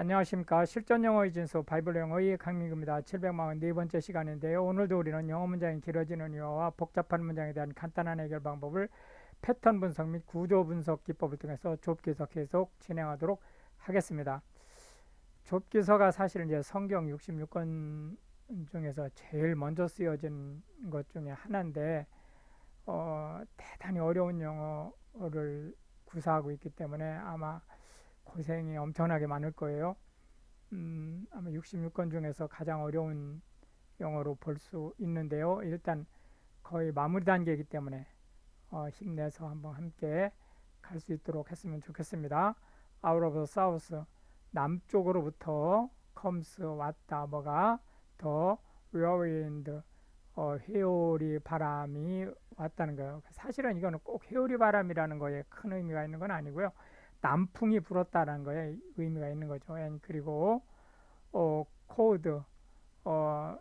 안녕하십니까 실전 영어의 진수 바이블 영어의 강민구입니다. 744번째 시간인데요. 오늘도 우리는 영어 문장이 길어지는 이유와 복잡한 문장에 대한 간단한 해결 방법을 패턴 분석 및 구조 분석 기법을 통해서 좁기서 계속 진행하도록 하겠습니다. 좁기서가 사실 이제 성경 66권 중에서 제일 먼저 쓰여진 것 중에 하나인데 어, 대단히 어려운 영어를 구사하고 있기 때문에 아마 고생이 엄청나게 많을 거예요. 음, 아마 66권 중에서 가장 어려운 영어로 볼 수 있는데요. 일단 거의 마무리 단계이기 때문에 어, 힘내서 한번 함께 갈 수 있도록 했으면 좋겠습니다. Out of the south 남쪽으로부터 comes 왔다 뭐가 더 whirlwind 어, 회오리 바람이 왔다는 거예요. 사실은 이거는 꼭 회오리 바람이라는 거에 큰 의미가 있는 건 아니고요. 남풍이 불었다는 거에 의미가 있는 거죠. 그리고 어, cold 어,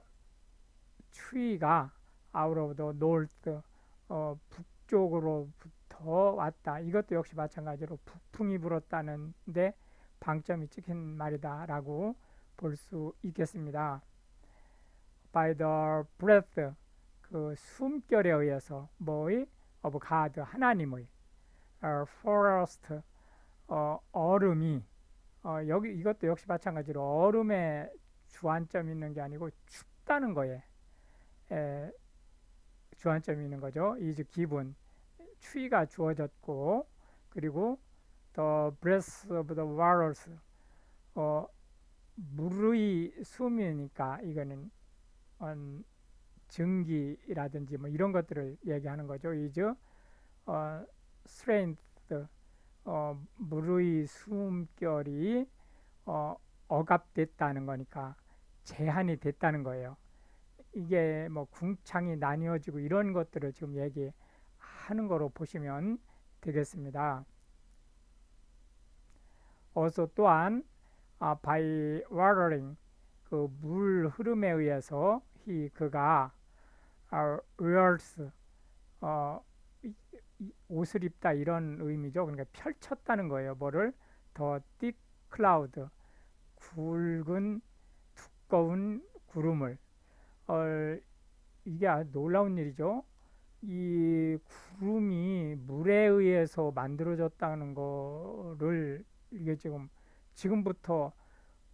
추위가 out of the north 어, 북쪽으로부터 왔다. 이것도 역시 마찬가지로 북풍이 불었다는데 방점이 찍힌 말이다라고 볼 수 있겠습니다. by the breath 그 숨결에 의해서 뭐의 of God 하나님의 uh, forest 어, 얼음이 어, 여기 이것도 역시 마찬가지로 얼음에 주안점이 있는 게 아니고 춥다는 거에 에, 주안점이 있는 거죠. 이즈 기분 추위가 주어졌고 그리고 the breath of the waters 어, 물의 숨이니까 이거는 음, 증기라든지 뭐 이런 것들을 얘기하는 거죠. 이즈 어, strength 어, 물의 숨결이 어, 억압됐다는 거니까 제한이 됐다는 거예요. 이게 뭐 궁창이 나뉘어지고 이런 것들을 지금 얘기하는 거로 보시면 되겠습니다. 어서 또한 아, by watering 그 물 흐름에 의해서 히 그가 아, wears 어, 옷을 입다 이런 의미죠. 그러니까 펼쳤다는 거예요. 뭐를 더 thick cloud 굵은 두꺼운 구름을 어, 이게 아주 놀라운 일이죠. 이 구름이 물에 의해서 만들어졌다는 거를 이게 지금 지금부터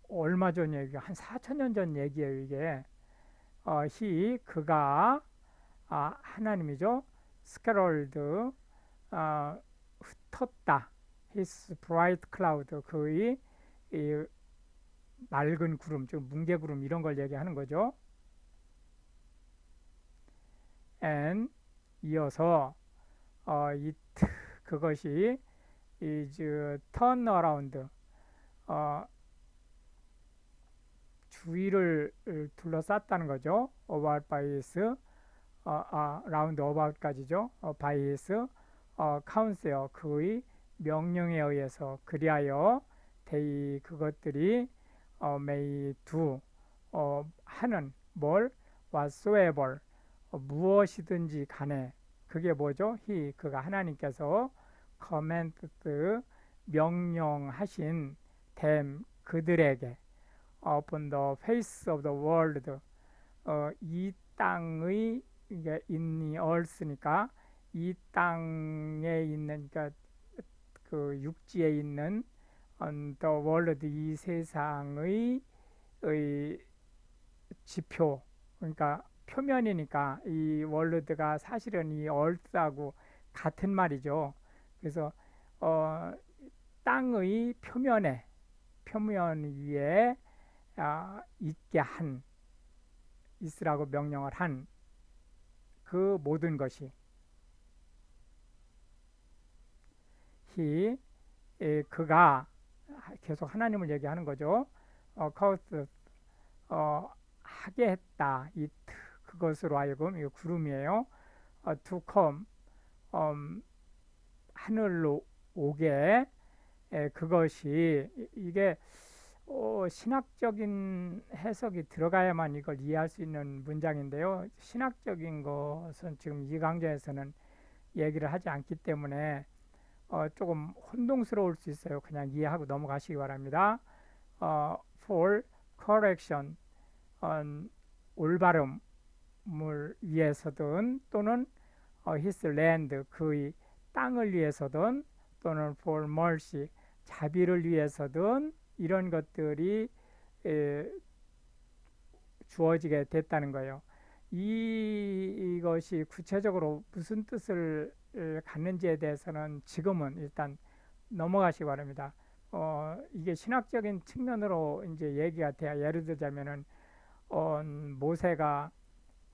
얼마 전 얘기, 한 4천 년 전 얘기예요. 이게 어, 히 그가 아, 하나님이죠. 스캐럴드 어, 흩었다. His bright cloud 그의 이 맑은 구름, 즉 뭉게 구름 이런 걸 얘기하는 거죠. and 이어서 어, 이 그것이 is turn around 어, 주위를 둘러쌌다는 거죠. about by his 라운드 어바웃까지죠. 어, 바이스 어, 카운세어 그의 명령에 의해서 그리하여 데이 그것들이 어, 메이 두 어, 하는 뭘 whatsoever 어, 무엇이든지 간에 그게 뭐죠? 히 그가 하나님께서 commanded 명령하신 댐 그들에게 upon the face of the world 어, 이 땅의 이게 인니 얼스니까 이 땅에 있는 그러니까 그 육지에 있는 on world 이 세상의 의 지표 그러니까 표면이니까 이 월드가 사실은 이 얼스하고 같은 말이죠. 그래서 어, 땅의 표면에 표면 위에 아, 있게 한 있으라고 명령을 한 그 모든 것이 히 에, 그가 계속 하나님을 얘기하는 거죠. 어, 카우스 어, 하게 했다. 이 그것으로 하여금 이 구름이에요. 어, to 음, 하늘로 오게 에, 그것이 이게 어, 신학적인 해석이 들어가야만 이걸 이해할 수 있는 문장인데요. 신학적인 것은 지금 이 강좌에서는 얘기를 하지 않기 때문에 어, 조금 혼동스러울 수 있어요. 그냥 이해하고 넘어가시기 바랍니다. 어, for correction 어, 올바름을 위해서든 또는 어, his land 그의 땅을 위해서든 또는 for mercy 자비를 위해서든 이런 것들이 에, 주어지게 됐다는 거예요. 이, 이것이 구체적으로 무슨 뜻을 에, 갖는지에 대해서는 지금은 일단 넘어가시기 바랍니다. 어, 이게 신학적인 측면으로 이제 얘기가 돼야 예를 들자면은 어, 모세가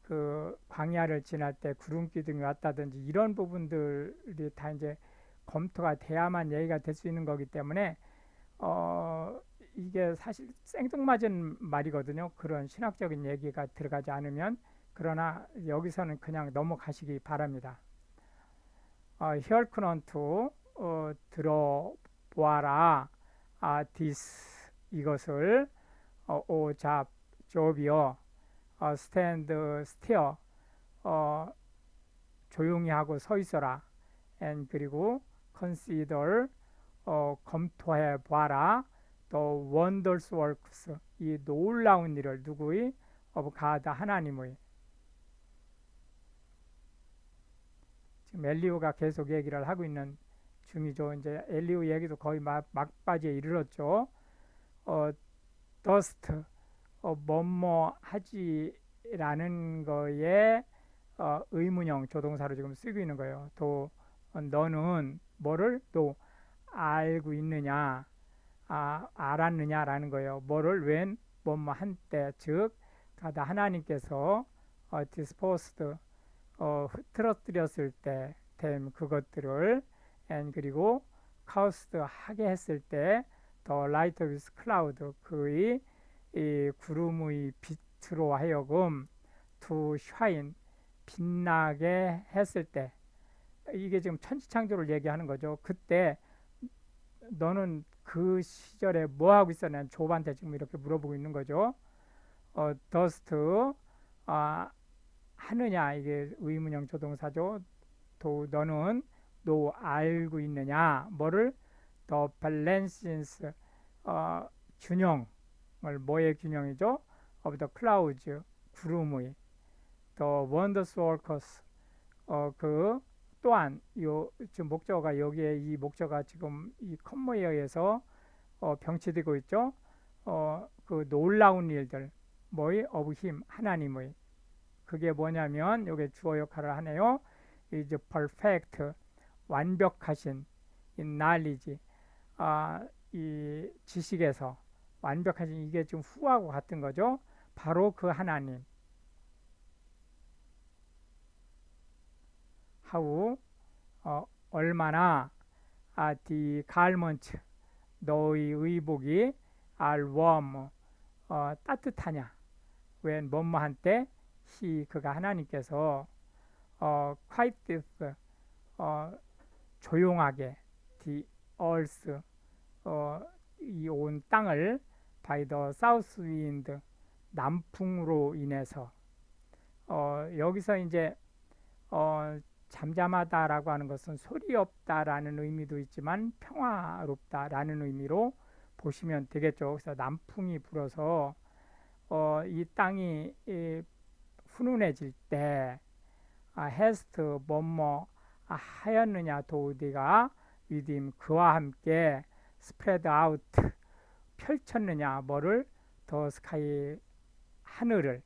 그 광야를 지날 때 구름 기둥이 왔다든지 이런 부분들이 다 이제 검토가 돼야만 얘기가 될 수 있는 거기 때문에 어, 이게 사실 생뚱맞은 말이거든요. 그런 신학적인 얘기가 들어가지 않으면 그러나 여기서는 그냥 넘어가시기 바랍니다. 어, 히얼크넌투 어, 들어보아라 아 디스 이것을 어, 오잡 job이요. 어, stand still. 어, 조용히 하고 서 있어라. and 그리고 consider 어, 검토해 봐라. 또 wonders works 이 놀라운 일을 누구의 of God 하나님의 지금 엘리우가 계속 얘기를 하고 있는 중이죠. 이제 엘리우 얘기도 거의 막, 막바지에 이르렀죠. 어, dust 어, 뭐뭐 하지라는 거에 어, 의문형 조동사로 지금 쓰고 있는 거예요. 또 어, 너는 뭐를 또 알고 있느냐, 아, 알았느냐라는 거예요. 뭐를 웬 뭐뭐 한때 즉 가다 하나님께서 어, disposed 어, 흐트러뜨렸을 때 됨 그것들을 and 그리고 caused 하게 했을 때 the light with cloud 그의 이 구름의 빛으로 하여금 to shine 빛나게 했을 때 이게 지금 천지창조를 얘기하는 거죠. 그때 너는 그 시절에 뭐 하고 있었냐? 조반테 지금 이렇게 물어보고 있는 거죠. 어, dust 아, 하느냐 이게 의문형 조동사죠. 또 너는 너 알고 있느냐? 뭐를 the balances 어, 균형 뭐의 균형이죠? of clouds 구름의 the wonders 어그 또한 요 지금 목적어가 여기에 이 목적어가 지금 이 컴모에 의해서 어 병치되고 있죠. 어 그 놀라운 일들 뭐의 him 하나님의 그게 뭐냐면 요게 주어 역할을 하네요. 이제 perfect 완벽하신 이 knowledge 아 이 지식에서 완벽하신 이게 지금 후하고 같은 거죠. 바로 그 하나님. 하우 어, 얼마나 아디 갈먼츠 너의 의복이 알웜 어, 따뜻하냐. 웬 뭐뭐한 때히 그가 하나님께서 어, quiet 어, 조용하게 the earth 어, 이온 땅을 by the south wind 남풍으로 인해서 어, 여기서 이제 어, 잠잠하다라고 하는 것은 소리 없다라는 의미도 있지만 평화롭다라는 의미로 보시면 되겠죠. 그래서 남풍이 불어서 어, 이 땅이 이, 훈훈해질 때 아, 헤스트 뭐뭐 아, 하였느냐 도우디가 위딤 그와 함께 스프레드 아웃 펼쳤느냐 뭐를 더 스카이 하늘을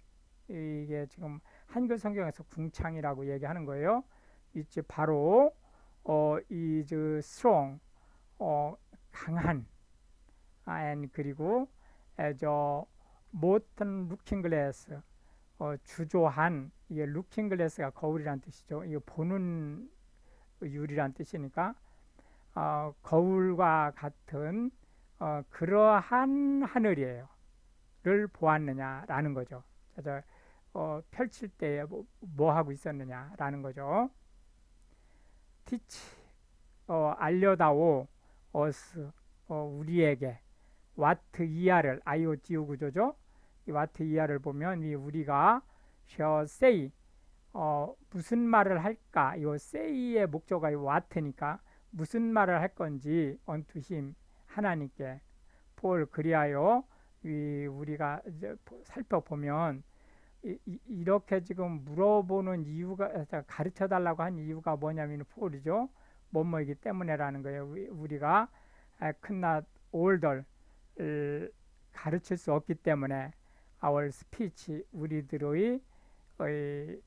이게 지금 한글 성경에서 궁창이라고 얘기하는 거예요. 이제 바로 어 이즈 strong 어 강한 and 그리고 modern looking glass 어 주조한 이게 glass가 거울이란 뜻이죠. 이거 보는 유리란 뜻이니까 어, 거울과 같은 어, 그러한 하늘이에요. 를 보았느냐라는 거죠. 그래서 어, 펼칠 때 뭐, 뭐, 하고 있었느냐라는 거죠. Teach 어, 알려다오 us 어, 우리에게 what 이하를 IoT 구조죠. 이 what 이하를 보면 이 우리가 shall 어, 무슨 말을 할까? 이 say의 목적어가 what니까 무슨 말을 할 건지 unto 하나님께 폴 그리하여 이 우리가 살펴보면 이렇게 지금 물어보는 이유가 가르쳐 달라고 한 이유가 뭐냐면 폴이죠. 뭐뭐이기 때문에라는 거예요. 우리- 우리가 아, 큰낫 올덜 가르칠 수 없기 때문에 our speech 우리들의 의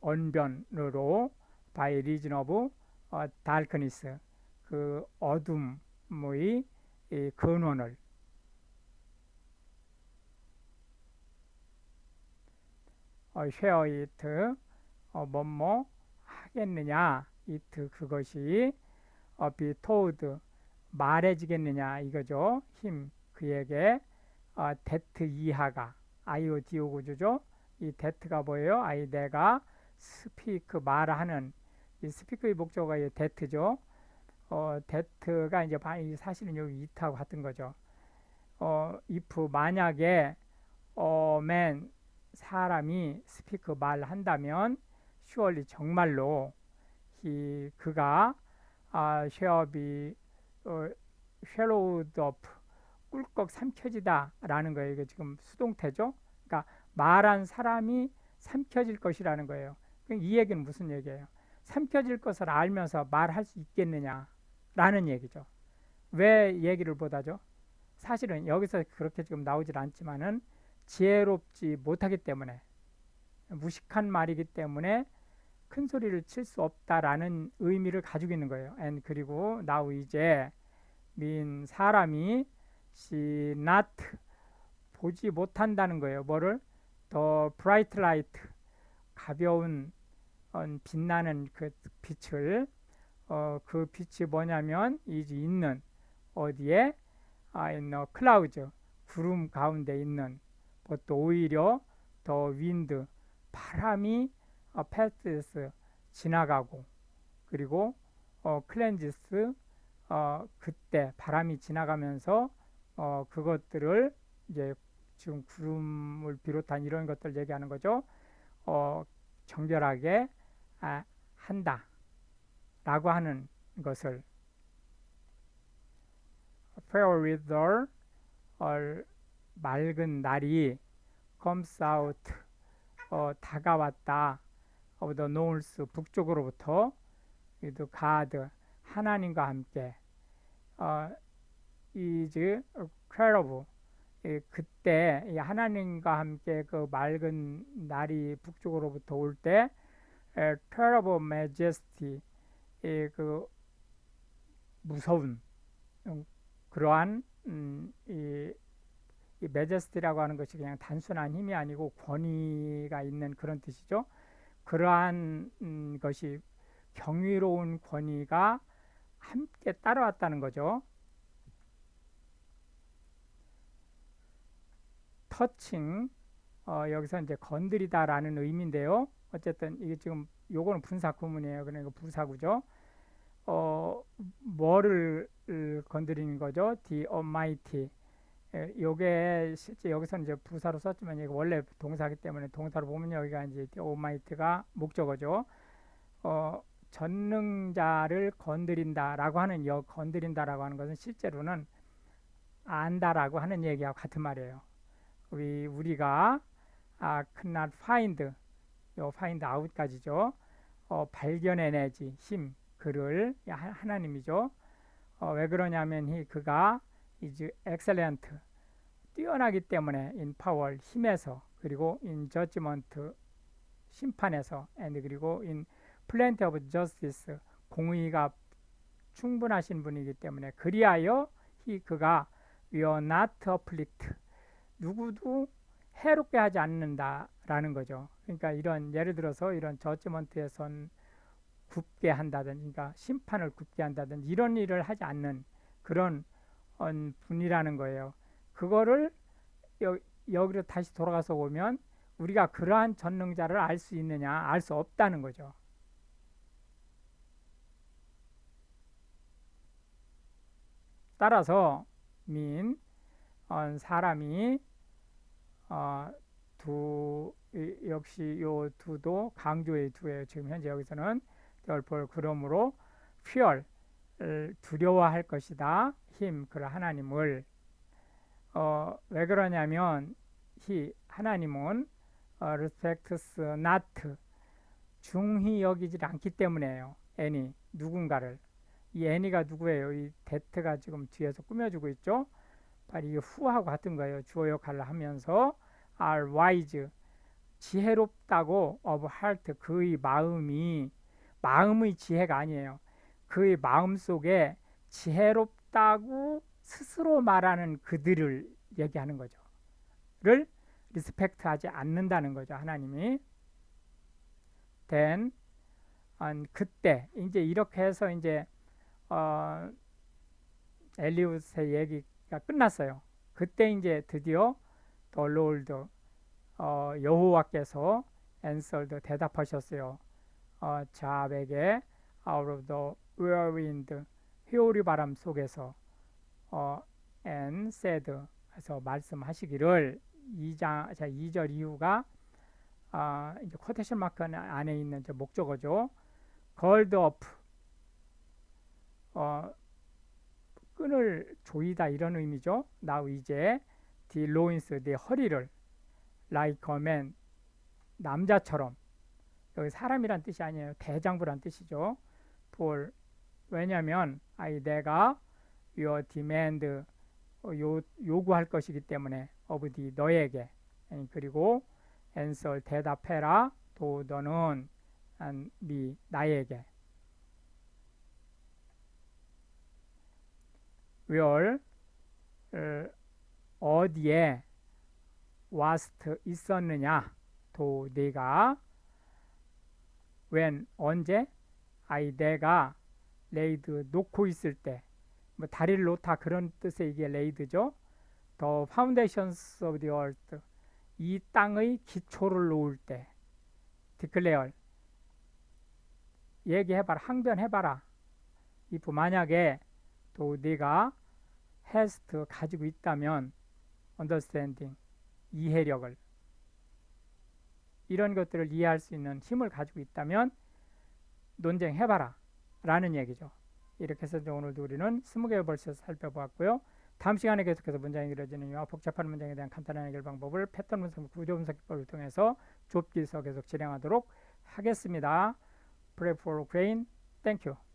언변으로 by reason of 어, darkness 그 어둠의 이 근원을 어, share it 어, 뭐뭐 하겠느냐. it 그것이 어, be told 말해지겠느냐. 이거죠. 힘 그에게 어, that 이하가 IODO 구조죠. 이 that가 뭐예요? I 내가 speak 말하는 이 speak의 목적어가 이 that죠. 어, that가 이제 사실은 여기 it하고 같은 거죠. 어, if 만약에 어, man 사람이 speak 말한다면 surely 정말로 he 그가 아, be 어, up 꿀꺽 삼켜지다라는 거예요. 이게 지금 수동태죠. 그러니까 말한 사람이 삼켜질 것이라는 거예요. 그럼 이 얘기는 무슨 얘기예요? 삼켜질 것을 알면서 말할 수 있겠느냐라는 얘기죠. 왜 얘기를 못하죠? 사실은 여기서 그렇게 지금 나오질 않지만은 지혜롭지 못하기 때문에 무식한 말이기 때문에 큰 소리를 칠 수 없다라는 의미를 가지고 있는 거예요. and 그리고 now 이제 민 사람이 see not 보지 못한다는 거예요. 뭐를 더 bright light 가벼운 어, 빛나는 그 빛을 어, 그 빛이 뭐냐면 이제 있는 어디에 아, a cloud 구름 가운데 있는 또 오히려 더 윈드 바람이 어, passes 지나가고 그리고 어, cleanses 어, 그때 바람이 지나가면서 어, 그것들을 이제 지금 구름을 비롯한 이런 것들 얘기하는 거죠. 어, 정결하게 아, 한다. 라고 하는 것을 fair weather 어, 맑은 날이 comes out 어, 다가왔다. of the north 북쪽으로부터 이도 God 하나님과 함께 어, is credible 예, 그때 이 하나님과 함께 그 맑은 날이 북쪽으로부터 올때 terrible majesty 예, 그 무서운 음, 그러한 음, 이, 이 majesty라고 하는 것이 그냥 단순한 힘이 아니고 권위가 있는 그런 뜻이죠. 그러한 음, 것이 경이로운 권위가 함께 따라왔다는 거죠. 터칭 어, 여기서 이제 건드리다라는 의미인데요. 어쨌든 이게 지금 요거는 분사 구문이에요. 그러니까 부사구죠. 어, 뭐를 건드리는 거죠? The Almighty. 예, 요게 실제 여기서는 이제 부사로 썼지만 이게 원래 동사기 때문에 동사로 보면 여기가 이제 Almighty가 목적어죠. 어, 전능자를 건드린다라고 하는 여 건드린다라고 하는 것은 실제로는 안다라고 하는 얘기하고 같은 말이에요. 우리 우리가 아, not find 요 find out까지죠. 어, 발견해내지 힘 그를 하나님이죠. 어, 왜 그러냐면 이 그가 is excellent 뛰어나기 때문에 in power 힘에서 그리고 in judgment 심판에서 and 그리고 in plenty of justice 공의가 충분하신 분이기 때문에 그리하여 이 그가 will not afflict 누구도 해롭게 하지 않는다라는 거죠. 그러니까 이런 예를 들어서 이런 저지먼트에선 굽게 한다든지 그러니까 심판을 굽게 한다든지 이런 일을 하지 않는 그런 어, 분이라는 거예요. 그거를 여, 여기로 다시 돌아가서 보면 우리가 그러한 전능자를 알 수 있느냐 알 수 없다는 거죠. 따라서 민 어, 사람이 어, 두 이, 역시 요 두도 강조의 두예요. 지금 현재 여기서는 덜폴 그러므로 fear 두려워할 것이다. 힘, 그 하나님을 어, 왜 그러냐면 히 하나님은 어, respects not 중히 여기질 않기 때문에요. 애니 누군가를 이 애니가 누구예요? 이 데트가 지금 뒤에서 꾸며주고 있죠. 바로 이게 후하고 같은 거예요. 주어 역할을 하면서 are wise 지혜롭다고 of heart 그의 마음이 마음의 지혜가 아니에요. 그의 마음 속에 지혜롭다고 스스로 말하는 그들을 얘기하는 거죠. 를 리스펙트하지 않는다는 거죠. 하나님이. then 음, 그때 이제 이렇게 해서 이제 어, 엘리우스의 얘기가 끝났어요. 그때 이제 드디어 더 롤드 어, 여호와께서 앤설드 대답하셨어요. 어, 자백에 out of the 회오리 바람 속에서 어, and said 해서 말씀하시기를 2장 자 2절 이후가 아, 이제 코테이션 마크 안에 있는 저 목적어죠. called up 어, 끈을 조이다 이런 의미죠. now 이제 the loins 내 허리를 like a man 남자처럼 여기 사람이란 뜻이 아니에요. 대장부란 뜻이죠. for 왜냐하면 아이 내가 your demand 어, 요, 요구할 것이기 때문에 of the 너에게. 그리고 answer 대답해라. 또 너는. Me 나에게. Where 어, 어디에 wast 있었느냐? 또 네가. When 언제? 아이 내가 레이드 놓고 있을 때 뭐 다리를 놓다 그런 뜻의 이게 레이드죠. The foundations of the earth 이 땅의 기초를 놓을 때 declare 얘기해봐라 항변해봐라 if 만약에 또 네가 hast 가지고 있다면 understanding 이해력을 이런 것들을 이해할 수 있는 힘을 가지고 있다면 논쟁해봐라 라는 얘기죠. 이렇게 해서 오늘도 우리는 20개의 벌써 살펴보았고요. 다음 시간에 계속해서 문장이 길어지는 이와 복잡한 문장에 대한 간단한 해결 방법을 패턴 분석, 구조 분석 기법을 통해서 좁기서 계속 진행하도록 하겠습니다. Pray for Ukraine. Thank you.